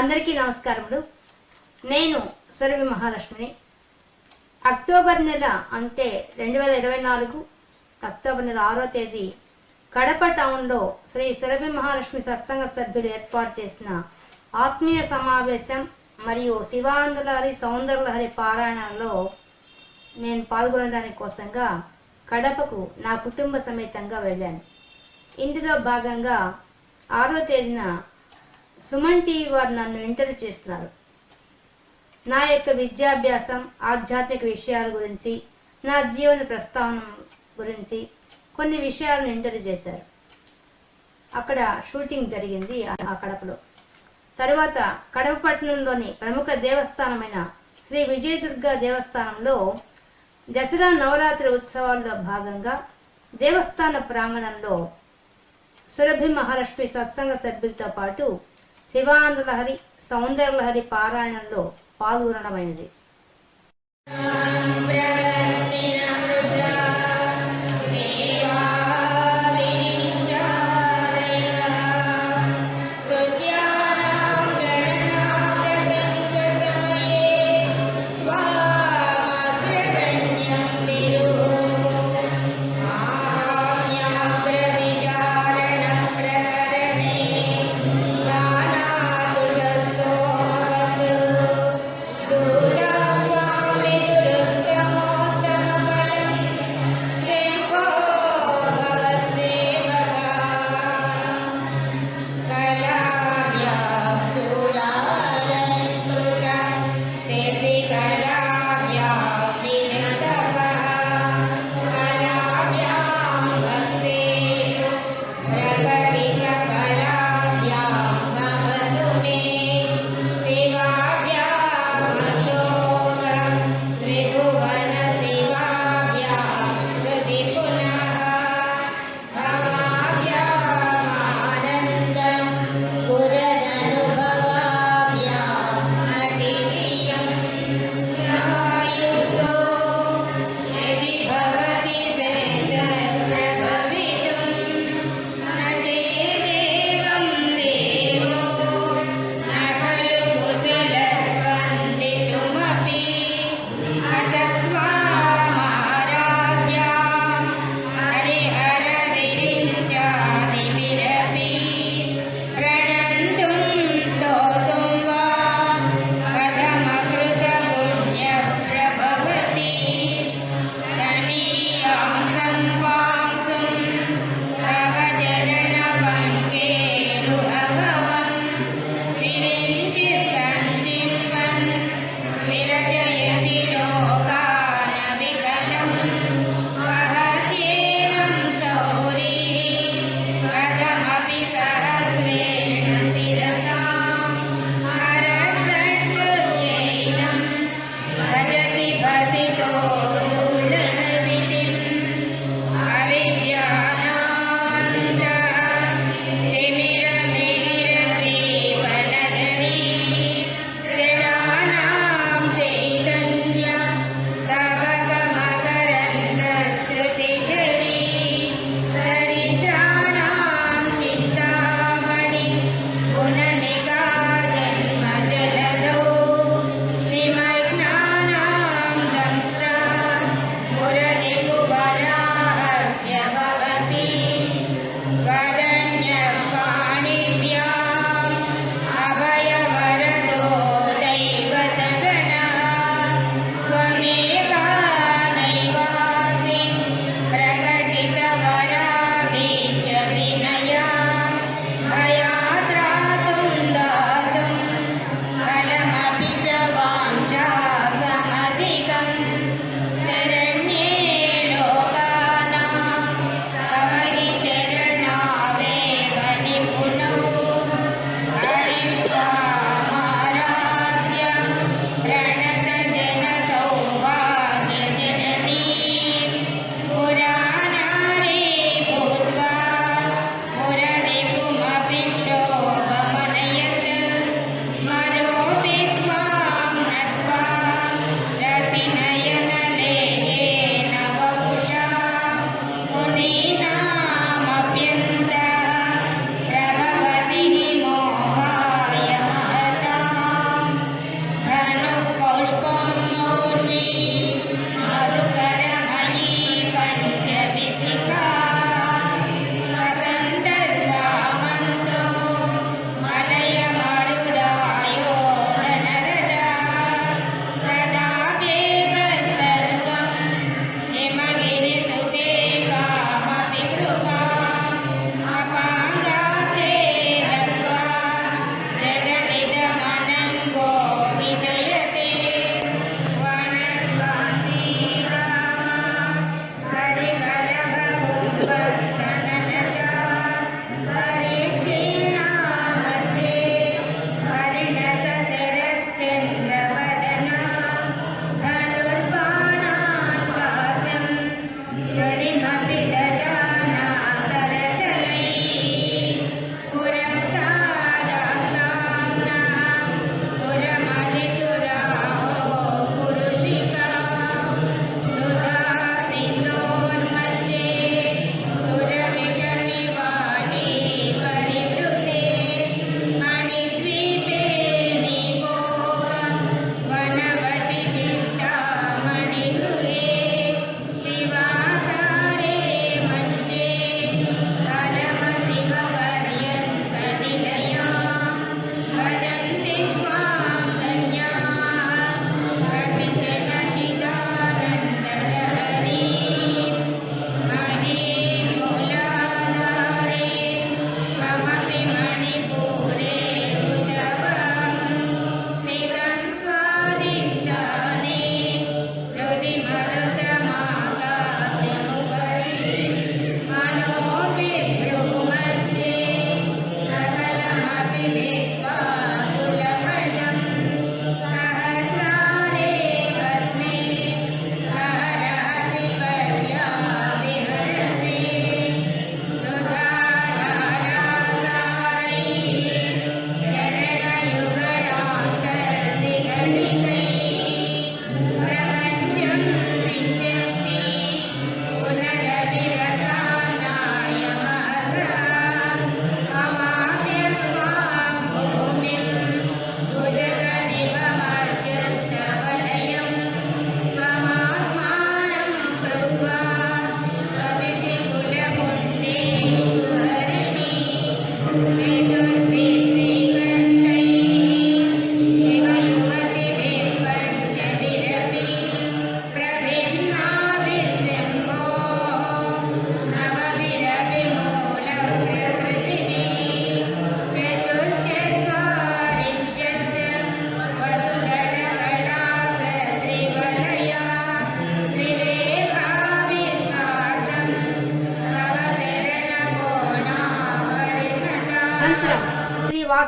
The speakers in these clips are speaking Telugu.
అందరికీ నమస్కారములు. నేను సురభి మహాలక్ష్మిని. అక్టోబర్ నెల అంటే రెండు వేల ఇరవై నాలుగు అక్టోబర్ నెల ఆరో తేదీ కడప టౌన్లో శ్రీ సురభి మహాలక్ష్మి సత్సంగ సభ్యులు ఏర్పాటు చేసిన ఆత్మీయ సమావేశం మరియు శివాంధ్రలహరి సౌందర్యలహరి పారాయణంలో నేను పాల్గొనడానికి కోసంగా కడపకు నా కుటుంబ సమేతంగా వెళ్ళాను. ఇందులో భాగంగా ఆరో తేదీన సుమన్ టీవీ వారు నన్ను ఇంటర్వ్యూ చేస్తున్నారు. నా యొక్క విద్యాభ్యాసం ఆధ్యాత్మిక విషయాల గురించి నా జీవన ప్రస్తావన గురించి కొన్ని విషయాలను ఇంటర్వ్యూ చేశారు. అక్కడ షూటింగ్ జరిగింది ఆ- కడపలో. తరువాత కడప పట్టణంలోని ప్రముఖ దేవస్థానమైన శ్రీ విజయదుర్గ దేవస్థానంలో దసరా నవరాత్రి ఉత్సవాల్లో భాగంగా దేవస్థాన ప్రాంగణంలో సురభి మహాలక్ష్మి సత్సంగ సభ్యులతో పాటు శివానందలహరి సౌందర్యలహరి పారాయణంలో పాల్గొనడమైనది.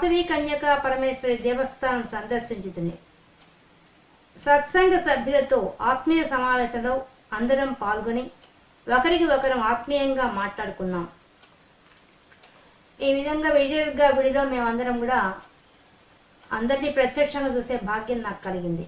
వాసవి కన్యక పరమేశ్వరి దేవస్థానం సందర్శించుతుంది సత్సంగ సభ్యులతో ఆత్మీయ సమావేశంలో అందరం పాల్గొని ఒకరికి ఒకరం ఆత్మీయంగా మాట్లాడుకున్నాం. ఈ విధంగా విజయదుర్గ గుడిలో మేమందరం కూడా అందరినీ ప్రత్యక్షంగా చూసే భాగ్యం నాకు కలిగింది.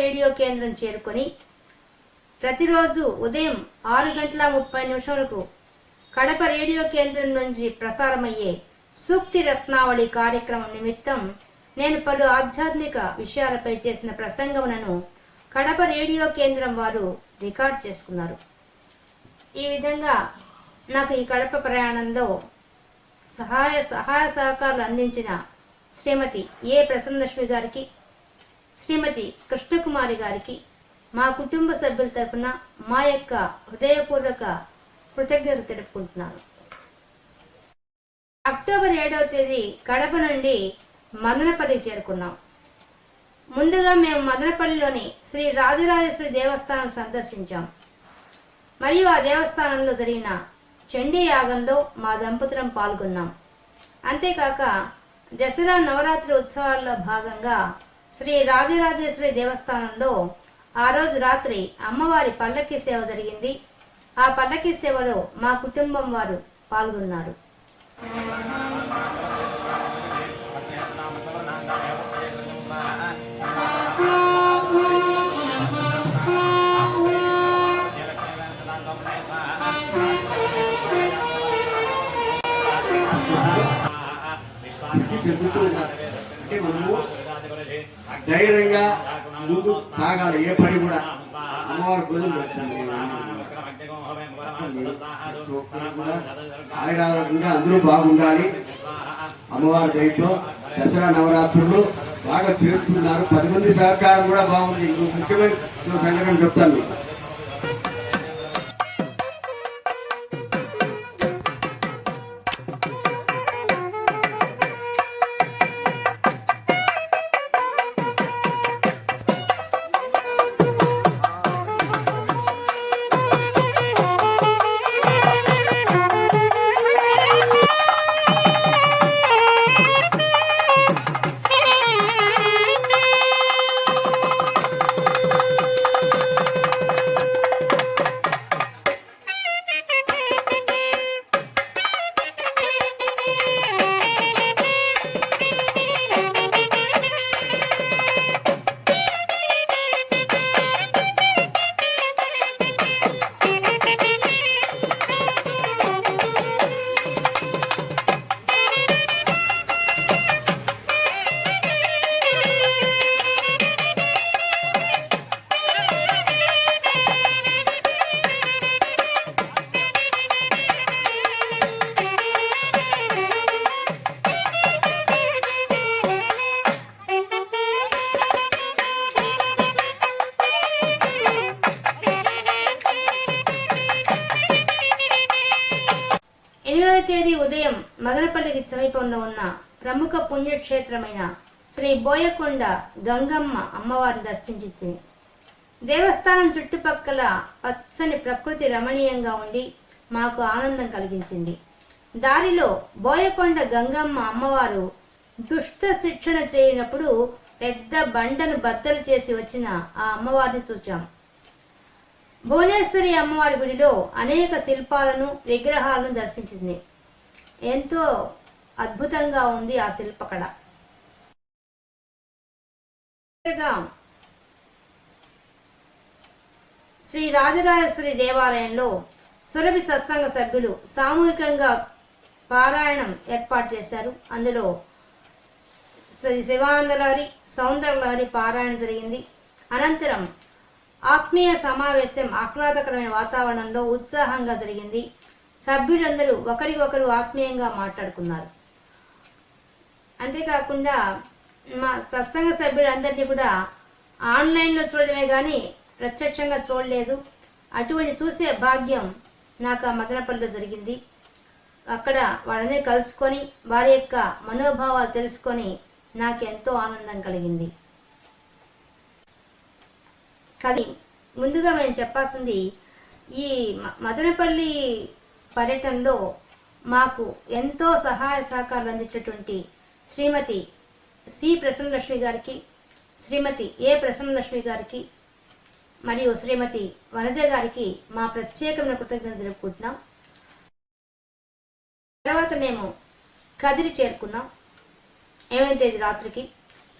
రేడియో కేంద్రం చేరుకొని ప్రతిరోజు ఉదయం ఆరు గంటల ముప్పై నిమిషాలకు కడప రేడియో కేంద్రం నుంచి ప్రసారమయ్యే సూక్తి రత్నావళి కార్యక్రమం నిమిత్తం నేను పలు ఆధ్యాత్మిక విషయాలపై చేసిన ప్రసంగములను కడప రేడియో కేంద్రం వారు రికార్డ్ చేసుకున్నారు. ఈ విధంగా నాకు ఈ కడప ప్రయాణంలో సహాయ సహాయ సహకారాలు అందించిన శ్రీమతి ఏ ప్రసన్నలక్ష్మి గారికి శ్రీమతి కృష్ణకుమారి గారికి మా కుటుంబ సభ్యుల తరపున మా యొక్క హృదయపూర్వక కృతజ్ఞత తెలుపుకుంటున్నాను. అక్టోబర్ ఏడవ తేదీ కడప నుండి మదనపల్లి చేరుకున్నాం. ముందుగా మేము మదనపల్లిలోని శ్రీ రాజరాజేశ్వరి దేవస్థానం సందర్శించాం. మరియు ఆ దేవస్థానంలో జరిగిన చండీ యాగంలో మా దంపతులం పాల్గొన్నాం. అంతేకాక దసరా నవరాత్రి ఉత్సవాల్లో భాగంగా శ్రీ రాజరాజేశ్వరి దేవస్థానంలో ఆ రోజు రాత్రి అమ్మవారి పల్లకి సేవ జరిగింది. ఆ పల్లకి సేవలో మా కుటుంబం వారు పాల్గొన్నారు. అంటే మనము ధైర్యంగా ముందు సాగాలి. ఏ పని కూడా అమ్మవారి గొడవలు ఆయురారోగ్యంగా అందరూ బాగుండాలి. అమ్మవారి దయతో దసరా నవరాత్రులు బాగా చేస్తున్నారు పది మంది సహకారం కూడా బాగుంది. ఇంకో ముఖ్యమైన సంఘటన చెప్తాను. తేదీ ఉదయం మదనపల్లికి సమీపంలో ఉన్న ప్రముఖ పుణ్యక్షేత్రమైన శ్రీ బోయకొండ గంగమ్మ అమ్మవారిని దర్శించింది. దేవస్థానం చుట్టుపక్కల పచ్చని ప్రకృతి రమణీయంగా ఉండి మాకు ఆనందం కలిగించింది. దారిలో బోయకొండ గంగమ్మ అమ్మవారు దుష్ట శిక్షణ చేయనప్పుడు పెద్ద బండను బద్దలు చేసి వచ్చిన ఆ అమ్మవారిని చూచాం. భువనేశ్వరి అమ్మవారి గుడిలో అనేక శిల్పాలను విగ్రహాలను దర్శించింది. ఎంతో అద్భుతంగా ఉంది ఆ శిల్పకళ. శ్రీ రాజరాజేశ్వరి దేవాలయంలో సురభి సత్సంగ సభ్యులు సామూహికంగా పారాయణం ఏర్పాటు చేశారు. అందులో శ్రీ శివానందలహరి సౌందర్యలహరి పారాయణ జరిగింది. అనంతరం ఆత్మీయ సమావేశం ఆహ్లాదకరమైన వాతావరణంలో ఉత్సాహంగా జరిగింది. సభ్యులందరూ ఒకరికొకరు ఆత్మీయంగా మాట్లాడుకున్నారు. అంతేకాకుండా మా సత్సంగ సభ్యులందరినీ కూడా ఆన్లైన్లో చూడడమే కానీ ప్రత్యక్షంగా చూడలేదు. అటువంటి చూసే భాగ్యం నాకు ఆ మదనపల్లిలో జరిగింది. అక్కడ వాళ్ళని కలుసుకొని వారి యొక్క మనోభావాలు తెలుసుకొని నాకెంతో ఆనందం కలిగింది. కానీ ముందుగా మేము చెప్పాల్సింది ఈ మ- మదనపల్లి పర్యటనలో మాకు ఎంతో సహాయ సహకారాలు అందించినటువంటి శ్రీమతి సి ప్రసన్నలక్ష్మి గారికి శ్రీమతి ఏ ప్రసన్నలక్ష్మి గారికి మరియు శ్రీమతి వనజ గారికి మా ప్రత్యేకమైన కృతజ్ఞత జరుపుకుంటున్నాం తర్వాత మేము కదిరి చేరుకున్నాం. ఎనిమిది తేదీ రాత్రికి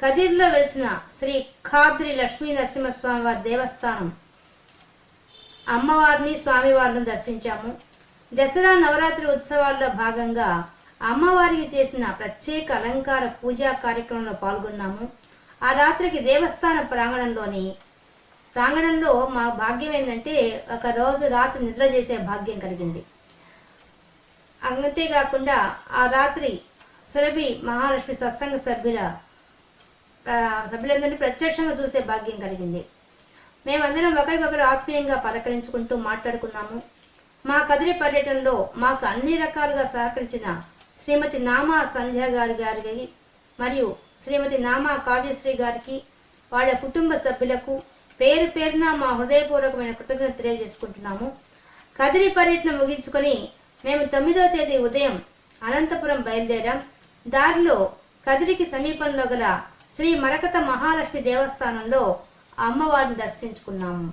కదిరిలో వెలిసిన శ్రీ ఖాద్రి లక్ష్మీ నరసింహస్వామి వారి దేవస్థానం. అమ్మవారిని స్వామివారిని దర్శించాము. దసరా నవరాత్రి ఉత్సవాల్లో భాగంగా అమ్మవారికి చేసిన ప్రత్యేక అలంకార పూజా కార్యక్రమంలో పాల్గొన్నాము. ఆ రాత్రికి దేవస్థాన ప్రాంగణంలోని ప్రాంగణంలో మా భాగ్యం ఏంటంటే ఒక రోజు రాత్రి నిద్ర చేసే భాగ్యం కలిగింది. అంతేకాకుండా ఆ రాత్రి సురభి మహాలక్ష్మి సత్సంగ సభ్యుల సభ్యులందరినీ ప్రత్యక్షంగా చూసే భాగ్యం కలిగింది. మేమందరం ఒకరికొకరు ఆత్మీయంగా పలకరించుకుంటూ మాట్లాడుకున్నాము. మా కదిరి పర్యటనలో మాకు అన్ని రకాలుగా సహకరించిన శ్రీమతి నామా సంధ్య గారి గారికి మరియు శ్రీమతి నామా కావ్యశ్రీ గారికి వాళ్ళ కుటుంబ సభ్యులకు పేరు పేరున మా హృదయపూర్వకమైన కృతజ్ఞత తెలియజేసుకుంటున్నాము. కదిరి పర్యటన ముగించుకొని మేము తొమ్మిదవ తేదీ ఉదయం అనంతపురం బయలుదేరాం. దారిలో కదిరికి సమీపంలో గల శ్రీ మరకత మహాలక్ష్మి దేవస్థానంలో అమ్మవారిని దర్శించుకున్నాము.